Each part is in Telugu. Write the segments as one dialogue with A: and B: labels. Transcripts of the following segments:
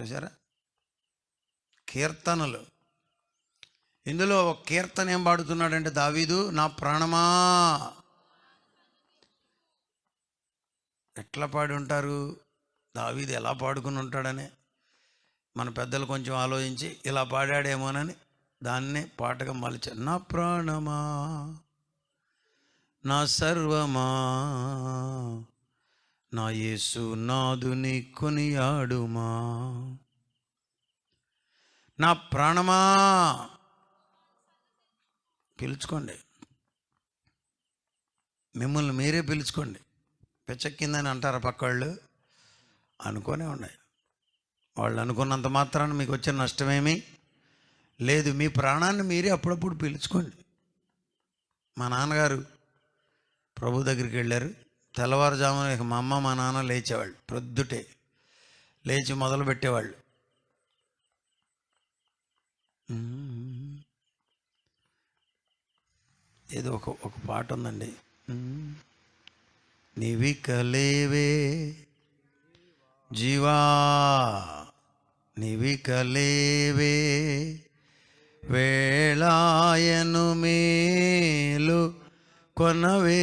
A: చూసారా కీర్తనలు. ఇందులో ఒక కీర్తన ఏం పాడుతున్నాడంటే దావీదు నా ప్రాణమా? ఎట్లా పాడి ఉంటారు? దావీదు ఎలా పాడుకుని ఉంటాడని మన పెద్దలు కొంచెం ఆలోచించి ఇలా పాడాడేమోనని దాన్ని పాటగా మలిచారు నా ప్రాణమా? నా సర్వమా? నా యేసు నాదుని కొనియాడుమా? నా ప్రాణమా? పిలుచుకోండి. మిమ్మల్ని మీరే పిలుచుకోండి. పిచ్చెక్కిందని అంటారా పక్కవాళ్ళు అనుకోనే ఉన్నాయి. వాళ్ళు అనుకున్నంత మాత్రాన మీకు వచ్చిన నష్టమేమీ? లేదు మీ ప్రాణాన్ని మీరే అప్పుడప్పుడు పిలుచుకోండి. మా నాన్నగారు ప్రభు దగ్గరికి వెళ్ళారు. తెల్లవారుజామున ఇక మా అమ్మ మా నాన్న లేచేవాళ్ళు ప్రొద్దుటే. లేచి మొదలు పెట్టేవాళ్ళు. ఏదో ఒక ఒక పాట ఉందండి. నివి నీవి కలేవే జీవా నీవి కలేవే వేళాయను మేలు కొనవే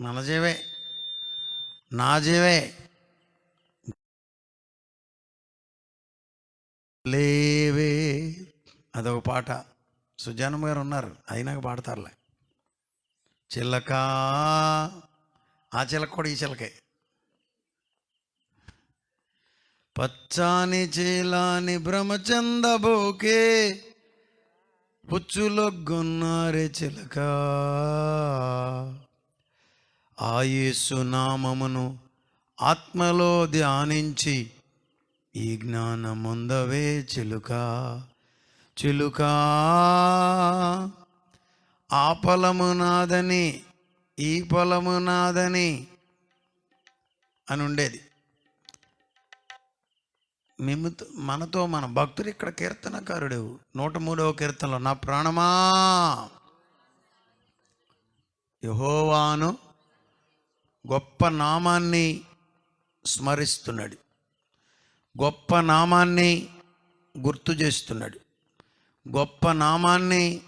A: మన జీవే. నా జీవే. లేవే. అదొక పాట. సుజానమ్మ గారు ఉన్నారు. అయినాక పాడతారులే. చిలక. ఆ చిలక కూడా ఈ చిలకే. పచ్చాని చీలాని పుచ్చులో పుచ్చులొగ్గున్నారే చిలక. ఆయేసు నామమును ఆత్మలో ధ్యానించి ఈ జ్ఞానముందవే చిలుక. చిలుక ఆ పొలము నాదని ఈ పొలము నాదని అని ఉండేది మేము మనతో మన భక్తుడు ఇక్కడ కీర్తనకారుడు నూట మూడవ కీర్తనలో నా ప్రాణమా? యహోవాను గొప్ప నామాన్ని స్మరిస్తున్నాడు. గొప్ప నామాన్ని గుర్తు చేస్తున్నాడు. గొప్ప నామాన్ని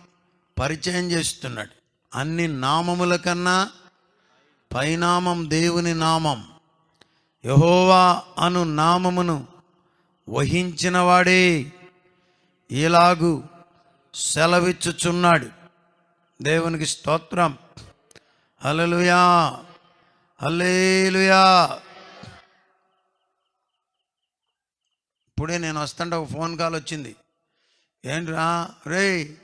A: పరిచయం చేస్తున్నాడు. అన్ని నామముల కన్నా పైనామం దేవుని నామం. యహోవా అను నామమును వహించినవాడే. ఇలాగు సెలవిచ్చుచున్నాడు. దేవునికి స్తోత్రం. హల్లెలూయా. హల్లేలుయా. ఇప్పుడే నేను వస్తుంటే ఒక ఫోన్ కాల్ వచ్చింది. ఏంట్రా? రే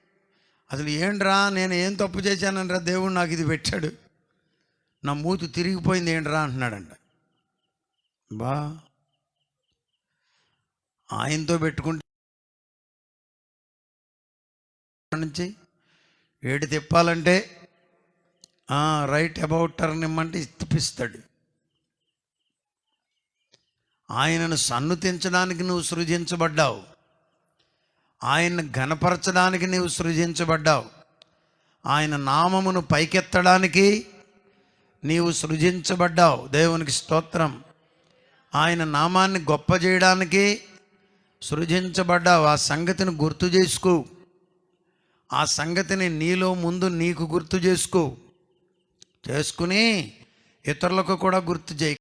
A: అసలు ఏంట్రా? నేను ఏం తప్పు చేశానరా దేవుడు నాకు ఇది పెట్టాడు. నా మూతు తిరిగిపోయింది ఏంట్రా? అంటున్నాడంట. బా ఆయనతో పెట్టుకుంటే నుంచి ఏడు తిప్పాలంటే రైట్ అబౌట్ టర్న్ ఇమ్మంటే తిప్పిస్తాడు. ఆయనను సన్నుతించడానికి నువ్వు సృజించబడ్డావు. ఆయన్ని ఘనపరచడానికి నీవు సృజించబడ్డావు. ఆయన నామమును పైకెత్తడానికి నీవు సృజించబడ్డావు. దేవునికి స్తోత్రం. ఆయన నామాన్ని గొప్ప చేయడానికి సృజించబడ్డావు. ఆ సంగతిని గుర్తు చేసుకో. ఆ సంగతిని నీలో ముందు నీకు గుర్తు చేసుకో. చేసుకుని ఇతరులకు కూడా గుర్తు చేయి.